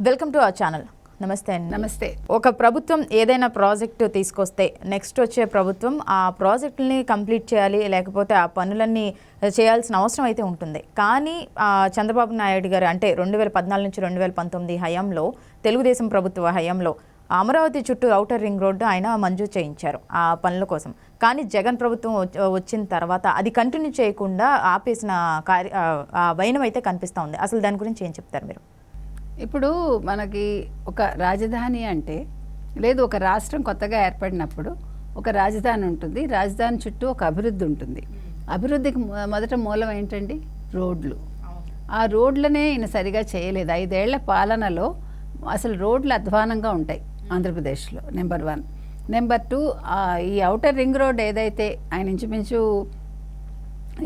Welcome to our channel. నమస్తే అండి. నమస్తే. ఒక ప్రభుత్వం ఏదైనా ప్రాజెక్ట్ తీసుకొస్తే నెక్స్ట్ వచ్చే ప్రభుత్వం ఆ ప్రాజెక్టుల్ని కంప్లీట్ చేయాలి లేకపోతే ఆ పనులన్నీ చేయాల్సిన అవసరం అయితే ఉంటుంది. కానీ చంద్రబాబు నాయుడు గారు అంటే రెండు వేల పద్నాలుగు నుంచి రెండు వేల పంతొమ్మిది హయాంలో తెలుగుదేశం ప్రభుత్వ హయాంలో అమరావతి చుట్టూ ఔటర్ రింగ్ రోడ్డు ఆయన మంజూరు చేయించారు ఆ పనుల కోసం. కానీ జగన్ ప్రభుత్వం వచ్చ- వచ్చిన తర్వాత అది కంటిన్యూ చేయకుండా ఆపేసిన కార్య వైనం అయితే కనిపిస్తూ ఉంది. అసలు దాని గురించి ఏం చెప్తారు మీరు? ఇప్పుడు మనకి ఒక రాజధాని అంటే లేదు ఒక రాష్ట్రం కొత్తగా ఏర్పడినప్పుడు ఒక రాజధాని ఉంటుంది రాజధాని చుట్టూ ఒక అభివృద్ధి ఉంటుంది. అభివృద్ధికి మొదట మూలం ఏంటండి? రోడ్లు. ఆ రోడ్లనే ఈయన సరిగా చేయలేదు. ఐదేళ్ళ పాలనలో అసలు రోడ్లు అధ్వానంగా ఉంటాయి ఆంధ్రప్రదేశ్లో నెంబర్ వన్. నెంబర్ టూ ఈ ఔటర్ రింగ్ రోడ్ ఏదైతే ఆయన ఇంచుమించు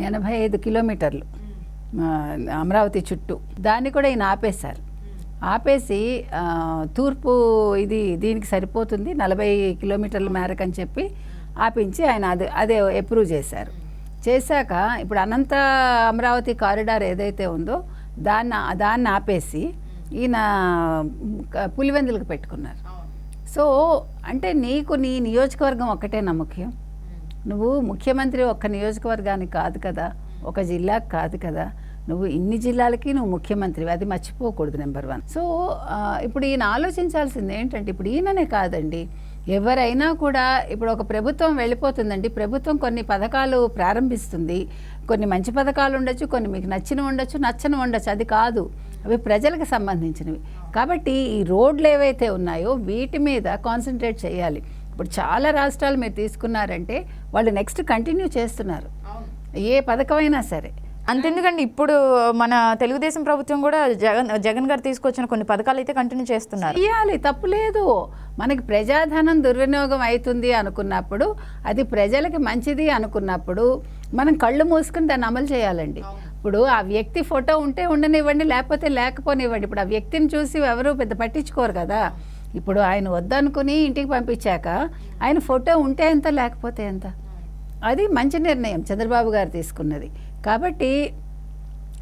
ఎనభై ఐదు కిలోమీటర్లు అమరావతి చుట్టూ దాన్ని కూడా ఈయన ఆపేశారు. ఆపేసి తూర్పు ఇది దీనికి సరిపోతుంది నలభై కిలోమీటర్ల మేరకు అని చెప్పి ఆపించి ఆయన అది అదే అప్రూవ్ చేశారు. చేశాక ఇప్పుడు అనంత అమరావతి కారిడార్ ఏదైతే ఉందో దాన్ని దాన్ని ఆపేసి ఈయన పులివెందులకు పెట్టుకున్నారు. సో అంటే నీకు నీ నియోజకవర్గం ఒక్కటేనా ముఖ్యం? నువ్వు ముఖ్యమంత్రి ఒక్క నియోజకవర్గానికి కాదు కదా ఒక జిల్లాకు కాదు కదా నువ్వు ఇన్ని జిల్లాలకి నువ్వు ముఖ్యమంత్రి అది మర్చిపోకూడదు నెంబర్ వన్ సో ఇప్పుడు ఈయన ఆలోచించాల్సింది ఏంటంటే ఇప్పుడు ఈయననే కాదండి. ఎవరైనా కూడా ఇప్పుడు ఒక ప్రభుత్వం వెళ్ళిపోతుందండి. ప్రభుత్వం కొన్ని పథకాలు ప్రారంభిస్తుంది. కొన్ని మంచి పథకాలు ఉండొచ్చు కొన్ని మీకు నచ్చిన ఉండొచ్చు నచ్చని ఉండొచ్చు. అది కాదు. అవి ప్రజలకు సంబంధించినవి. కాబట్టి ఈ రోడ్లు ఏవైతే ఉన్నాయో వీటి మీద కాన్సన్ట్రేట్ చేయాలి. ఇప్పుడు చాలా రాష్ట్రాలు మీరు తీసుకున్నారంటే వాళ్ళు నెక్స్ట్ కంటిన్యూ చేస్తున్నారు. ఏ పథకమైనా సరే. అంతెందుకండి ఇప్పుడు మన తెలుగుదేశం ప్రభుత్వం కూడా జగన్ జగన్ గారు తీసుకొచ్చిన కొన్ని పథకాలు అయితే కంటిన్యూ చేస్తున్నారు. ఇవ్వాలి తప్పు లేదు. మనకి ప్రజాధనం దుర్వినియోగం అవుతుంది అనుకున్నప్పుడు అది ప్రజలకి మంచిది అనుకున్నప్పుడు మనం కళ్ళు మూసుకుని దాన్ని అమలు చేయాలండి. ఇప్పుడు ఆ వ్యక్తి ఫోటో ఉంటే ఉండనివ్వండి లేకపోతే లేకపోనివ్వండి. ఇప్పుడు ఆ వ్యక్తిని చూసి ఎవరు పెద్ద పట్టించుకోరు కదా. ఇప్పుడు ఆయన వద్దనుకుని ఇంటికి పంపించాక ఆయన ఫోటో ఉంటే ఎంత లేకపోతే ఎంత? అది మంచి నిర్ణయం చంద్రబాబు గారు తీసుకున్నది. కాబట్టి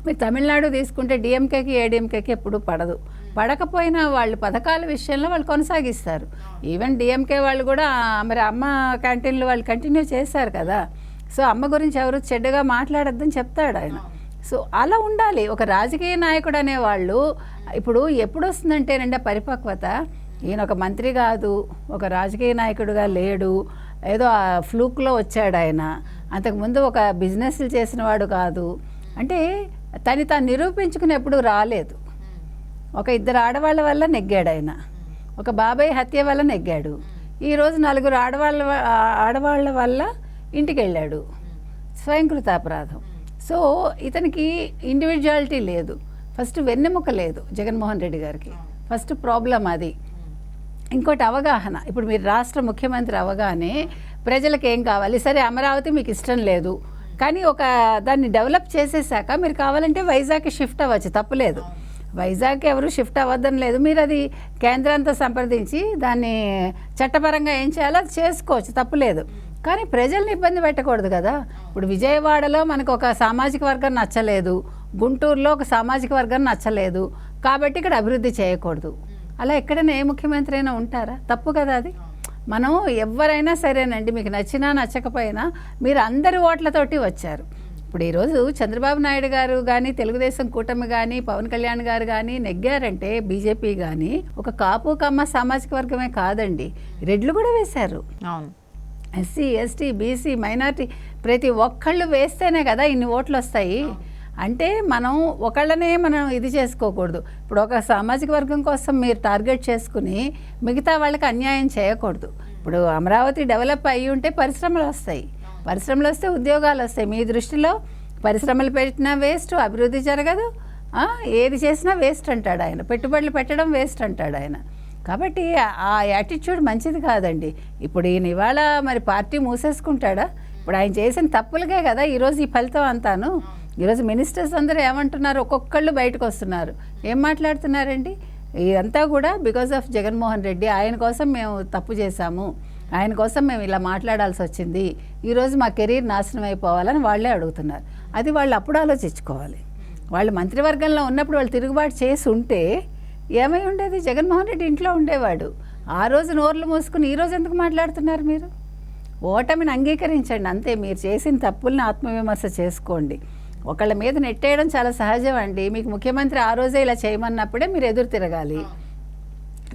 మీరు తమిళనాడు తీసుకుంటే డిఎంకేకి ఏడిఎంకేకి ఎప్పుడు పడదు. పడకపోయినా వాళ్ళు పథకాల విషయంలో వాళ్ళు కొనసాగిస్తారు. ఈవెన్ డిఎంకే వాళ్ళు కూడా మరి అమ్మ క్యాంటీన్లు వాళ్ళు కంటిన్యూ చేశారు కదా. సో అమ్మ గురించి ఎవరు చెడ్డగా మాట్లాడొద్దని చెప్తాడు ఆయన. సో అలా ఉండాలి. ఒక రాజకీయ నాయకుడు అనేవాళ్ళు ఇప్పుడు ఎప్పుడు వస్తుందంటేనండి ఆ పరిపక్వత ఈయన ఒక మంత్రి కాదు ఒక రాజకీయ నాయకుడుగా లేడు ఏదో ఫ్లూక్లో వచ్చాడు ఆయన. అంతకుముందు ఒక బిజినెస్లు చేసిన వాడు కాదు. అంటే తను తాను నిరూపించుకునేప్పుడు రాలేదు. ఒక ఇద్దరు ఆడవాళ్ళ వల్ల నెగ్గాడు ఆయన. ఒక బాబాయ్ హత్య వల్ల నెగ్గాడు. ఈరోజు నలుగురు ఆడవాళ్ళ ఆడవాళ్ళ వల్ల ఇంటికి వెళ్ళాడు స్వయంకృత అపరాధం. సో ఇతనికి ఇండివిజువాలిటీ లేదు. ఫస్ట్ వెన్నెముక లేదు జగన్మోహన్ రెడ్డి గారికి. ఫస్ట్ ప్రాబ్లం అది. ఇంకోటి అవగాహన. ఇప్పుడు మీరు రాష్ట్ర ముఖ్యమంత్రి అవగానే ప్రజలకు ఏం కావాలి? సరే అమరావతి మీకు ఇష్టం లేదు. కానీ ఒక దాన్ని డెవలప్ చేసేసాక మీరు కావాలంటే వైజాగ్కి షిఫ్ట్ అవ్వచ్చు. తప్పులేదు వైజాగ్ ఎవరు షిఫ్ట్ అవ్వద్దని లేదు. మీరు అది కేంద్రంతో సంప్రదించి దాన్ని చట్టపరంగా ఏం చేయాలో అది చేసుకోవచ్చు. తప్పులేదు కానీ ప్రజల్ని ఇబ్బంది పెట్టకూడదు కదా. ఇప్పుడు విజయవాడలో మనకు ఒక సామాజిక వర్గం నచ్చలేదు. గుంటూరులో ఒక సామాజిక వర్గం నచ్చలేదు. కాబట్టి ఇక్కడ అభివృద్ధి చేయకూడదు. అలా ఎక్కడైనా ఏ ముఖ్యమంత్రి అయినా ఉంటారా? తప్పు కదా అది. మనం ఎవరైనా సరేనండి మీకు నచ్చినా నచ్చకపోయినా మీరు అందరి ఓట్లతోటి వచ్చారు. ఇప్పుడు ఈరోజు చంద్రబాబు నాయుడు గారు కానీ తెలుగుదేశం కూటమి కానీ పవన్ కళ్యాణ్ గారు కానీ నెగ్గారంటే బీజేపీ కానీ ఒక కాపు కమ్మ సామాజిక వర్గమే కాదండి. రెడ్లు కూడా వేశారు. అవును. ఎస్సీ ఎస్టీ బీసీ మైనార్టీ ప్రతి ఒక్కళ్ళు వేస్తేనే కదా ఇన్ని ఓట్లు వస్తాయి అంటే మనం ఒకళ్ళనే మనం ఇది చేసుకోకూడదు. ఇప్పుడు ఒక సామాజిక వర్గం కోసం మీరు టార్గెట్ చేసుకుని మిగతా వాళ్ళకి అన్యాయం చేయకూడదు. ఇప్పుడు అమరావతి డెవలప్ అయ్యి ఉంటే పరిశ్రమలు వస్తాయి. పరిశ్రమలు వస్తే ఉద్యోగాలు వస్తాయి. మీ దృష్టిలో పరిశ్రమలు పెట్టినా వేస్ట్ అభివృద్ధి జరగదు. ఏది చేసినా వేస్ట్ అంటాడు ఆయన. పెట్టుబడులు పెట్టడం వేస్ట్ అంటాడు ఆయన. కాబట్టి ఆ- ఆ యాటిట్యూడ్ మంచిది కాదండి. ఇప్పుడు ఈయన ఇవాళ మరి పార్టీ మూసేసుకుంటాడా? ఇప్పుడు ఆయన చేసిన తప్పులకే కదా ఈరోజు ఈ ఫలితం అంతాను. ఈరోజు మినిస్టర్స్ అందరూ ఏమంటున్నారు? ఒక్కొక్కళ్ళు బయటకు వస్తున్నారు. ఏం మాట్లాడుతున్నారండి? ఇదంతా కూడా బికాస్ ఆఫ్ జగన్మోహన్ రెడ్డి. ఆయన కోసం మేము తప్పు చేశాము. ఆయన కోసం మేము ఇలా మాట్లాడాల్సి వచ్చింది. ఈరోజు మా కెరీర్ నాశనం అయిపోవాలని వాళ్ళే అడుగుతున్నారు. అది వాళ్ళు అప్పుడు ఆలోచించుకోవాలి. వాళ్ళు మంత్రివర్గంలో ఉన్నప్పుడు వాళ్ళు తిరుగుబాటు చేసి ఉంటే ఏమై ఉండేది? జగన్మోహన్ రెడ్డి ఇంట్లో ఉండేవాడు. ఆ రోజు నోర్లు మూసుకుని ఈరోజు ఎందుకు మాట్లాడుతున్నారు మీరు? ఓటమిని అంగీకరించండి. అంతే మీరు చేసిన తప్పుల్ని ఆత్మవిమర్శ చేసుకోండి. ఒకళ్ళ మీద నెట్టేయడం చాలా సహజం అండి. మీకు ముఖ్యమంత్రి ఆ రోజే ఇలా చేయమన్నప్పుడే మీరు ఎదురు తిరగాలి.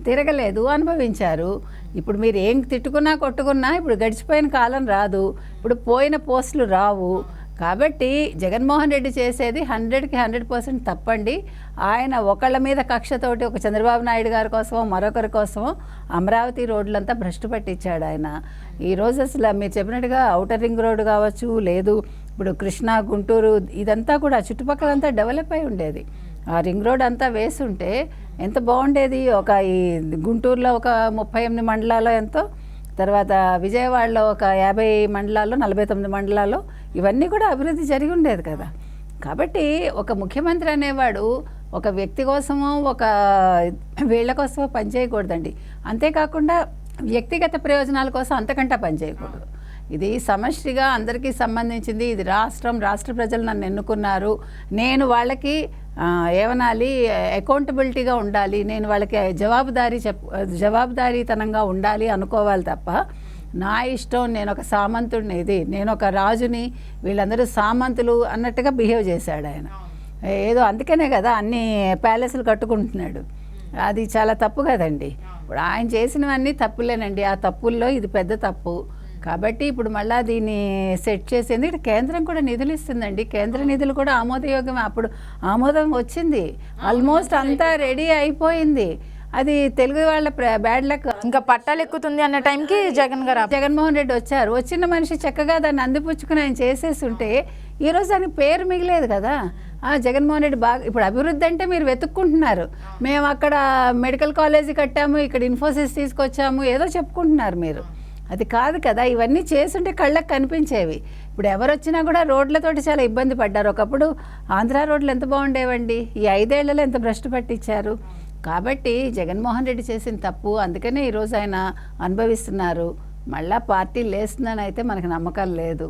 తిరగలేదు అనుభవించారు. ఇప్పుడు మీరు ఏం తిట్టుకున్నా కొట్టుకున్నా ఇప్పుడు గడిచిపోయిన కాలం రాదు. ఇప్పుడు పోయిన పోస్టులు రావు. కాబట్టి జగన్మోహన్ రెడ్డి చేసేది హండ్రెడ్కి హండ్రెడ్ పర్సెంట్ తప్పండి. ఆయన ఒకళ్ళ మీద కక్షతోటి ఒక చంద్రబాబు నాయుడు గారి కోసమో మరొకరి కోసమో అమరావతి రోడ్లంతా భ్రష్టు పట్టించాడు ఆయన. ఈరోజు అసలు మీరు చెప్పినట్టుగా ఔటర్ రింగ్ రోడ్డు కావచ్చు లేదు ఇప్పుడు కృష్ణా గుంటూరు ఇదంతా కూడా చుట్టుపక్కలంతా డెవలప్ అయి ఉండేది. ఆ రింగ్ రోడ్ అంతా వేసుంటే ఎంత బాగుండేది. ఒక ఈ గుంటూరులో ఒక ముప్పై ఎనిమిది మండలాల్లో ఎంతో తర్వాత విజయవాడలో ఒక యాభై మండలాల్లో నలభై తొమ్మిది మండలాల్లో ఇవన్నీ కూడా అభివృద్ధి జరిగి ఉండేది కదా. కాబట్టి ఒక ముఖ్యమంత్రి అనేవాడు ఒక వ్యక్తి కోసమో ఒక వీళ్ళ కోసమో పనిచేయకూడదండి అంతేకాకుండా వ్యక్తిగత ప్రయోజనాల కోసం అంతకంటే పనిచేయకూడదు ఇది సమష్టిగా అందరికీ సంబంధించింది. ఇది రాష్ట్రం రాష్ట్ర ప్రజలు నన్ను ఎన్నుకున్నారు. నేను వాళ్ళకి ఏమనాలి అకౌంటబిలిటీగా ఉండాలి. నేను వాళ్ళకి జవాబుదారీ చెప్ జవాబుదారీతనంగా ఉండాలి అనుకోవాలి తప్ప నా ఇష్టం నేను ఒక సామంతుడిని ఇది నేను ఒక రాజుని వీళ్ళందరూ సామంతులు అన్నట్టుగా బిహేవ్ చేశాడు ఆయన. ఏదో అందుకనే కదా అన్ని ప్యాలెస్లు కట్టుకుంటున్నాడు. అది చాలా తప్పు కదండి. ఇప్పుడు ఆయన చేసినవన్నీ తప్పులేనండి. ఆ తప్పుల్లో ఇది పెద్ద తప్పు. కాబట్టి ఇప్పుడు మళ్ళా దీన్ని సెట్ చేసింది ఇక్కడ కేంద్రం కూడా నిధులు ఇస్తుందండి కేంద్ర నిధులు కూడా ఆమోదయోగ్యం అప్పుడు ఆమోదం వచ్చింది. ఆల్మోస్ట్ అంతా రెడీ అయిపోయింది. అది తెలుగు వాళ్ళ బ్యాడ్ లక్ ఇంకా పట్టాలు ఎక్కుతుంది అన్న టైంకి జగన్ గారు. జగన్మోహన్ రెడ్డి వచ్చారు. వచ్చిన మనిషి చక్కగా దాన్ని అందిపుచ్చుకుని ఆయన చేసేసి ఉంటే ఈరోజు దానికి పేరు మిగిలేదు కదా. ఆ జగన్మోహన్ రెడ్డి బాగా ఇప్పుడు అభివృద్ధి అంటే మీరు వెతుక్కుంటున్నారు. మేము అక్కడ మెడికల్ కాలేజీ కట్టాము ఇక్కడ ఇన్ఫోసిస్ తీసుకొచ్చాము ఏదో చెప్పుకుంటున్నారు మీరు. అది కాదు కదా ఇవన్నీ చేసుంటే కళ్ళకు కనిపించేవి. ఇప్పుడు ఎవరు వచ్చినా కూడా రోడ్లతోటి చాలా ఇబ్బంది పడ్డారు. ఒకప్పుడు ఆంధ్ర రోడ్లు ఎంత బాగుండేవండి? ఈ ఐదేళ్ళలో ఎంత భ్రష్టు పట్టించారు? కాబట్టి జగన్మోహన్ రెడ్డి చేసిన తప్పు అందుకనే ఈరోజు ఆయన అనుభవిస్తున్నారు. మళ్ళా పార్టీ లేస్తుందని అయితే మనకు నమ్మకం లేదు.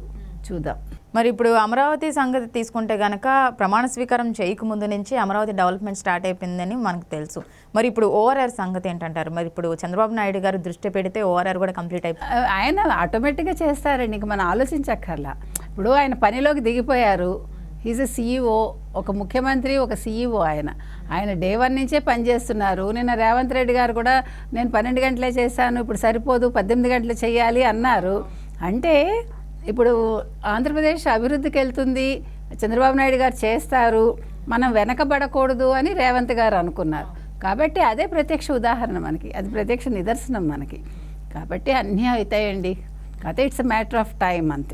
చూద్దాం. మరి ఇప్పుడు అమరావతి సంగతి తీసుకుంటే గనక ప్రమాణ స్వీకారం చేయకముందు నుంచి అమరావతి డెవలప్మెంట్ స్టార్ట్ అయిపోయిందని మనకు తెలుసు. మరి ఇప్పుడు ఓఆర్ఆర్ సంగతి ఏంటంటారు? మరి ఇప్పుడు చంద్రబాబు నాయుడు గారు దృష్టి పెడితే ఓఆర్ఆర్ కూడా కంప్లీట్ అయిపోయింది ఆయన ఆటోమేటిక్గా చేస్తారండి ఇంక మనం ఆలోచించక్కర్లా. ఇప్పుడు ఆయన పనిలోకి దిగిపోయారు. ఈజ్ ఎ సీఈఓ ఒక ముఖ్యమంత్రి ఒక సీఈఓ ఆయన. ఆయన డే వన్ నుంచే పనిచేస్తున్నారు. నిన్న రేవంత్ రెడ్డి గారు కూడా నేను పన్నెండు గంటలే చేశాను ఇప్పుడు సరిపోదు పద్దెనిమిది గంటలు చేయాలి అన్నారు. అంటే ఇప్పుడు ఆంధ్రప్రదేశ్ అభివృద్ధికి వెళ్తుంది చంద్రబాబు నాయుడు గారు చేస్తారు మనం వెనకబడకూడదు అని రేవంత్ గారు అనుకున్నారు. కాబట్టి అదే ప్రత్యక్ష ఉదాహరణ మనకి అది ప్రత్యక్ష నిదర్శనం మనకి. కాబట్టి అన్నీ అవుతాయండి. కాకపోతే it's a matter of time అంతే.